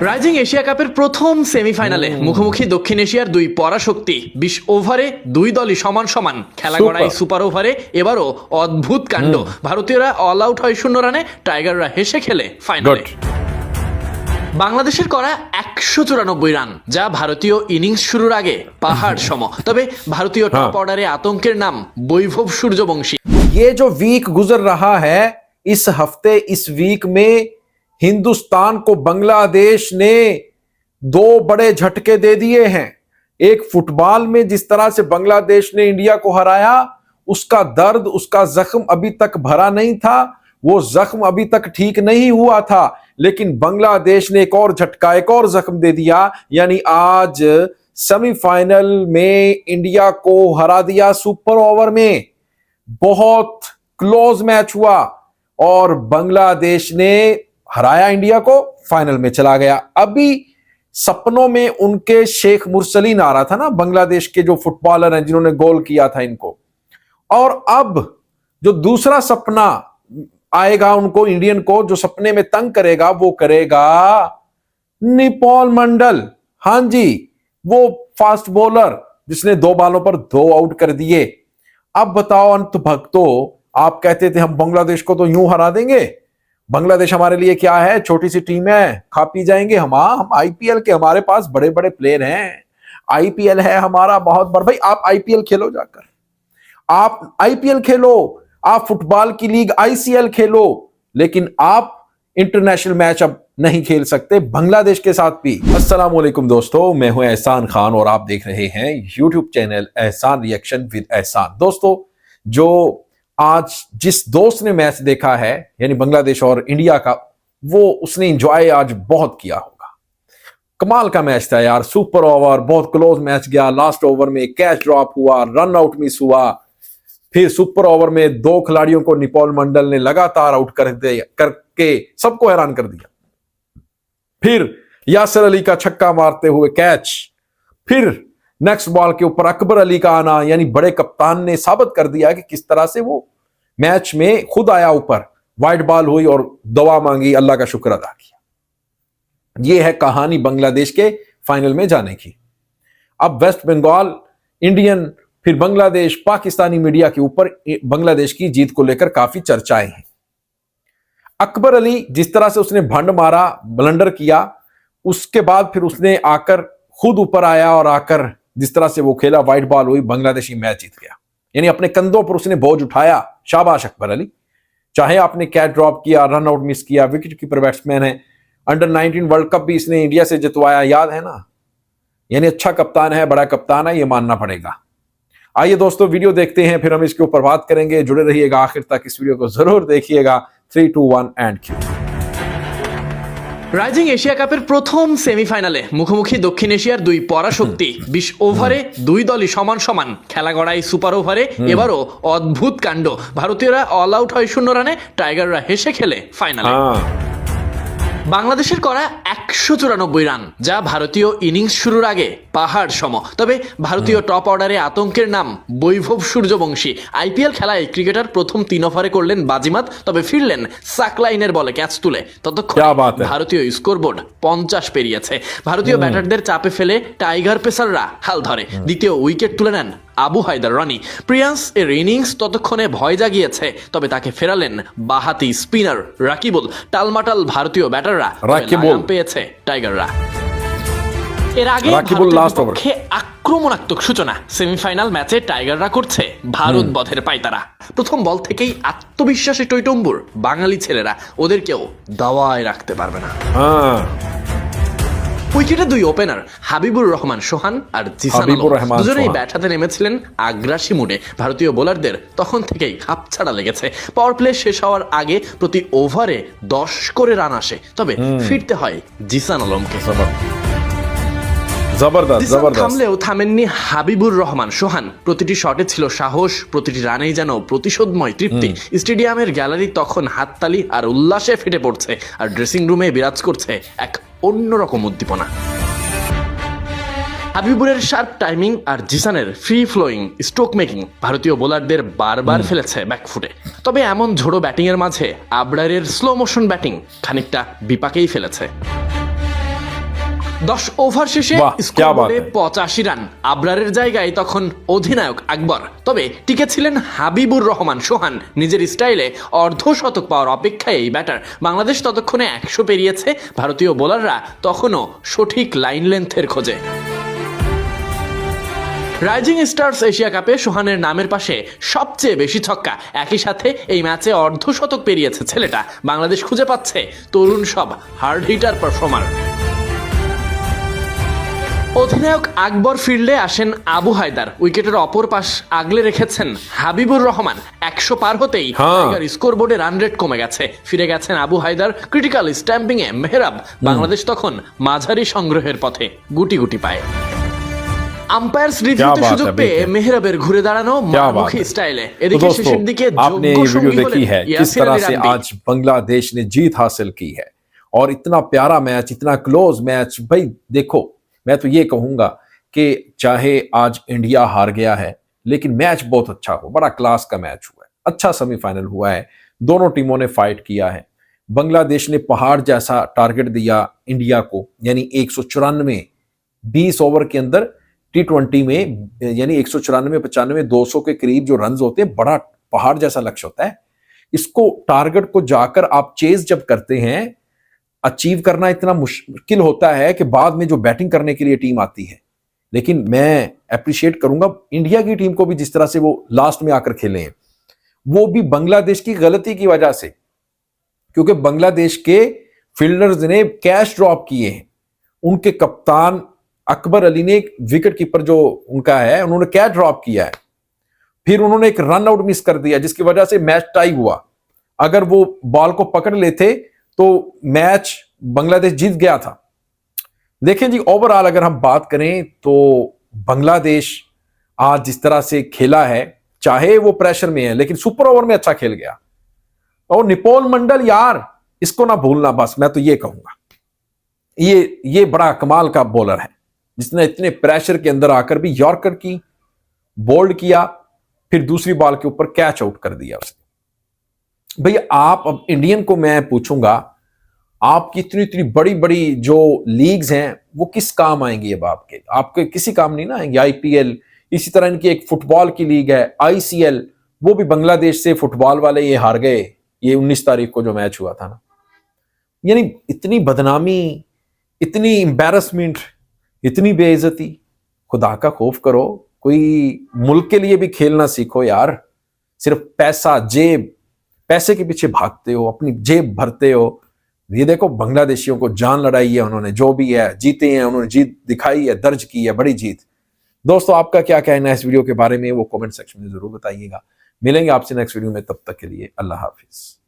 Rising Asia কাপের প্রথম সেমিফাইনালে মুখোমুখি দক্ষিণ এশিয়ার দুই পরাশক্তি বিশ ওভারে দুই দলই সমান সমান খেলা Super. গড়াই সুপার ওভারে এবারও অদ্ভুত কাণ্ড ভারতীয়রা অল আউট হয় শূন্য রানে টাইগাররা হেসে খেলে ফাইনালে গুড বাংলাদেশের করা একশো চুরানব্বই রান যা ভারতীয় ইনিংস শুরুর আগে পাহাড় সম তবে ভারতীয় টপ হ্যাঁ। অর্ডারে আতঙ্কের নাম বৈভব সূর্যবংশী ये जो वीक गुजर रहा है इस हफ्ते इस वीक में हिंदुस्तान को बांग्लादेश ने दो बड़े झटके दे दिए हैं। एक फुटबॉल में जिस तरह से बांग्लादेश ने इंडिया को हराया, उसका दर्द, उसका जख्म अभी तक भरा नहीं था। वो जख्म अभी तक ठीक नहीं हुआ था, लेकिन बांग्लादेश ने एक और झटका, एक और जख्म दे दिया। यानी आज सेमीफाइनल में इंडिया को हरा दिया सुपर ओवर में। बहुत क्लोज मैच हुआ और बांग्लादेश ने हराया इंडिया को, फाइनल में चला गया। अभी सपनों में उनके शेख मुरसलीन आ रहा था ना, बांग्लादेश के जो फुटबॉलर हैं, जिन्होंने गोल किया था इनको। और अब जो दूसरा सपना आएगा उनको, इंडियन को, जो सपने में तंग करेगा, वो करेगा निपोल मंडल। हाँ जी, वो फास्ट बॉलर जिसने दो बालों पर दो आउट कर दिए। अब बताओ, अंत भक्तों, आप कहते थे हम बांग्लादेश को तो यूँ हरा देंगे? बांग्लादेश हमारे लिए क्या है? छोटी सी टीम है खा पी जाएँगे हम। हाँ, हम आईपीएल के हमारे पास बड़े बड़े प्लेयर हैं आईपीएल है हमारा बहुत बड़ा। भाई आप आईपीएल खेलो जाकर। आप आईपीएल खेलो आप फुटबॉल की लीग आईसीएल खेलो लेकिन आप इंटरनेशनल मैच अब नहीं खेल सकते बांग्लादेश के साथ भी। अस्सलाम वालेकुम दोस्तों मैं हूँ एहसान खान और आप देख रहे हैं YouTube channel Ehsan reaction with Ehsan. दोस्तों जो आज जिस दोस्त ने मैच देखा है, यानी बांग्लादेश और इंडिया का, वो उसने इंजॉय आज बहुत किया होगा। कमाल का मैच था यार। सुपर ओवर बहुत क्लोज मैच गया। लास्ट ओवर में कैच ड्रॉप हुआ रन आउट मिस हुआ। फिर सुपर ओवर में दो खिलाड़ियों को निपोल मंडल ने लगातार आउट कर दे, करके सबको हैरान कर दिया। फिर यासर अली का छक्का मारते हुए कैच फिर नेक्स्ट बॉल के ऊपर अकबर अली का आना, यानी बड़े कप्तान ने साबित कर दिया कि किस तरह से वो मैच में खुद आया ऊपर, वाइट बॉल हुई और दवा मांगी, अल्लाह का शुक्र अदा किया। ये है कहानी बांग्लादेश के फाइनल में जाने की। अब वेस्ट बंगाल, इंडियन, फिर बांग्लादेश, पाकिस्तानी मीडिया के ऊपर बांग्लादेश की जीत को लेकर काफ़ी चर्चाएँ हैं। अकबर अली जिस तरह से उसने भंड मारा, ब्लंडर किया, उसके बाद फिर उसने आकर खुद ऊपर आया और आकर जिस तरह से वो खेला व्हाइट बॉल हुई, बांग्लादेशी मैच जीत गया। यानी अपने कंधों पर उसने बोझ उठाया। शाबाश, अकबर अली। चाहे आपने कैच ड्रॉप किया, रन आउट मिस किया विकेट कीपर बैट्समैन है, अंडर 19 वर्ल्ड कप भी इसने इंडिया से जितवाया, याद है ना? यानी अच्छा कप्तान है, बड़ा कप्तान है, ये मानना पड़ेगा। आइए दोस्तों, वीडियो देखते हैं, फिर हम इसके ऊपर बात करेंगे। जुड़े रहिएगा आखिर तक इस वीडियो को ज़रूर देखिएगा। Three two one and Q rising Asia কাপের প্রথম সেমিফাইনালে মুখোমুখি দক্ষিণ এশিয়ার দুই পরাশক্তি। বিশ ওভারে দুই দলই সমান সমান। খেলা গড়াই সুপার ওভারে এবারও অদ্ভুত কাণ্ড। ভারতীয়রা অল আউট হয় শূন্য রানে টাইগাররা হেসে খেলে ফাইনালে বাংলাদেশের করা একশো চুরানব্বই রান যা ভারতীয় ইনিংস শুরুর আগে পাহাড় সম। তবে ভারতীয় টপ অর্ডারে আতঙ্কের নাম বৈভব সূর্যবংশী। আইপিএল খেলায় ক্রিকেটার প্রথম তিন ওভারে করলেন বাজিমাত তবে ফিরলেন সাকলাইনের বলে ক্যাচ তুলে। ততক্ষণ ভারতীয় স্কোরবোর্ড পঞ্চাশ পেরিয়েছে। ভারতীয় ব্যাটারদের চাপে ফেলে টাইগার পেসাররা হাল ধরে। দ্বিতীয় উইকেট তুলে নেন আবু হায়দার রানি। প্রিয়াংস এর ইনিংস ততক্ষণে ভয় জাগিয়েছে তবে তাকে ফেরালেন বাহাতি স্পিনার রাকিবুল। টালমাটাল ভারতীয় ব্যাটার তবে রাকিবুল। পেয়েছে টাইগাররা এর আগে last আক্রমণাত্মক সূচনা। সেমিফাইনাল ম্যাচে টাইগাররা করছে ভারত বধের পাইতারা প্রথম বল থেকেই আত্মবিশ্বাসী টৈটম্বুর বাঙালি ছেলেরা। ওদেরকেও দাওয়ায় রাখতে পারবে না। हाँ উইকেটে দুই ওপেনার হাবিবুর রহমান সোহান আর দুজনেই ব্যাট হাতে নেমেছিলেন আগ্রাসী মুডে। ভারতীয় বোলারদের তখন থেকেই খাপ ছাড়া লেগেছে। পাওয়ার প্লে শেষ হওয়ার আগে প্রতি ওভারে দশ করে রান আসে। তবে ফিরতে হয় জিসান আলমকে। থামলেও থামেননি হাবিবুর রহমান সোহান। প্রতিটি শটে ছিল সাহস প্রতিটি রানেই যেন প্রতিশোধময় তৃপ্তি। স্টেডিয়ামের গ্যালারি তখন হাততালি আর উল্লাসে ফেটে পড়ছে। আর ড্রেসিং রুমে বিরাজ করছে এক অন্যরকম উদ্দীপনা। হাবিবুরের শার্প টাইমিং আর জিসানের ফ্রি ফ্লোয়িং স্ট্রোক মেকিং ভারতীয় বোলারদের বারবার ফেলেছে ব্যাকফুটে তবে এমন ঝোড়ো ব্যাটিংয়ের মাঝে আবরারের স্লো মোশন ব্যাটিং খানিকটা বিপাকেই ফেলেছে। দশ ওভার শেষে স্কোর বলে পঁচাশি রান। আবরারের জায়গায় তখন অধিনায়ক আকবর। তবে টিকে ছিলেন হাবিবুর রহমান সোহান। নিজের স্টাইলে অর্ধ শতক পাওয়ার অপেক্ষায় এই ব্যাটার। বাংলাদেশ ততক্ষণে একশো পেরিয়েছে। ভারতীয় বোলাররা তখনও সঠিক লাইন লেন্থের খোঁজে। রাইজিং স্টার্স এশিয়া কাপে সোহানের নামের পাশে সবচেয়ে বেশি ছক্কা। একই সাথে এই ম্যাচে অর্ধশতক পেরিয়েছে ছেলেটা। বাংলাদেশ খুঁজে পাচ্ছে তরুণ সব হার্ড হিটার পারফর্মার অধিনায়ক আকবর ফিল্ডে আসেন আবু হায়দার উইকেটের অপর পাশ আগলে রেখেছেন হাবিবুর রহমান একশো পার হতেই হ্যাঁ। টাইগার স্কোর বোর্ডে রান রেট কমে গেছে ফিরে গেছেন আবু হায়দার ক্রিটিক্যাল স্ট্যাম্পিং এ মেহরাব বাংলাদেশ তখন মাঝারি সংগ্রহের পথে গুটি গুটি পায় আম্পায়ার্স রিভিউতে বাত সুযোগ है, পেয়ে देखिए। মেহরাবের ঘুরে দাঁড়ানো क्या बात মারমুখী है স্টাইলে तो এদিকে दोस्तों শেষের দিকে आपने যোগ্য ये वीडियो সঙ্গী देखी হলেন है किस ইয়াসির तरह আলী से রাব্বি। आज बांग्लादेश ने जीत हासिल की है और इतना प्यारा मैच इतना क्लोज मैच भाई देखो मैं तो ये कहूँगा कि चाहे आज इंडिया हार गया है, लेकिन मैच बहुत अच्छा हो बड़ा क्लास का मैच हुआ है। अच्छा सेमीफाइनल हुआ है। दोनों टीमों ने फाइट किया है। बांग्लादेश ने पहाड़ जैसा टारगेट दिया इंडिया को, यानी एक सौ चौरानवे, बीस ओवर के अंदर टी ट्वेंटी में, यानी एक सौ चौरानवे, पचानवे, दो सौ के करीब जो रन होते हैं, बड़ा पहाड़ जैसा लक्ष्य होता है। इसको टारगेट को जाकर आप चेज जब करते हैं अचीव करना इतना मुश्किल होता है कि बाद में जो बैटिंग करने के लिए टीम आती है। लेकिन मैं अप्रिशिएट करूँगा इंडिया की टीम को भी जिस तरह से वो लास्ट में आकर खेले हैं। वो भी बांग्लादेश की गलती की वजह से। क्योंकि बांग्लादेश के फील्डर्स ने कैश ड्रॉप किए हैं। उनके कप्तान अकबर अली ने विकेट कीपर जो उनका है, उन्होंने कैच ड्रॉप किया है। फिर उन्होंने एक रन आउट मिस कर दिया, जिसकी वजह से मैच टाई हुआ। अगर वो बॉल को पकड़ लेते तो मैच बांग्लादेश जीत गया था। देखें जी ओवरऑल अगर हम बात करें तो बांग्लादेश आज जिस तरह से खेला है, चाहे वो प्रेशर में है, लेकिन सुपर ओवर में अच्छा खेल गया। और निपोल मंडल, यार, इसको ना भूलना बस, मैं तो ये कहूँगा। ये ये बड़ा कमाल का बॉलर है, जिसने इतने प्रेशर के अंदर आकर भी यॉर्कर की बोल्ड किया, फिर दूसरी बॉल के ऊपर कैच आउट कर दिया उसने। भैया, आप अब इंडियन को मैं पूछूँगा आपकी इतनी इतनी बड़ी बड़ी जो लीग्स हैं, वो किस काम आएँगी अब आपके? आपके किसी काम नहीं ना आएँगे। आईपीएल इसी तरह इनकी एक फुटबॉल की लीग है आईसीएल वो भी बांग्लादेश से फुटबॉल वाले ये हार गए। ये 19 तारीख को जो मैच हुआ था ना। यानी इतनी बदनामी, इतनी एम्बेरसमेंट इतनी बेइज्जती, खुदा का खौफ करो, कोई मुल्क के लिए भी खेलना सीखो यार। सिर्फ़ पैसा, जेब, पैसे के पीछे भागते हो, अपनी जेब भरते हो ये देखो, बांग्लादेशियों को जान लड़ाई है उन्होंने, जो भी है, जीते हैं, उन्होंने जीत दिखाई है, दर्ज की है, बड़ी जीत। दोस्तों, आपका क्या कहना है इस वीडियो के बारे में? वो कमेंट सेक्शन में ज़रूर बताइएगा। मिलेंगे आपसे नेक्स्ट वीडियो में, तब तक के लिए अल्लाह हाफिज।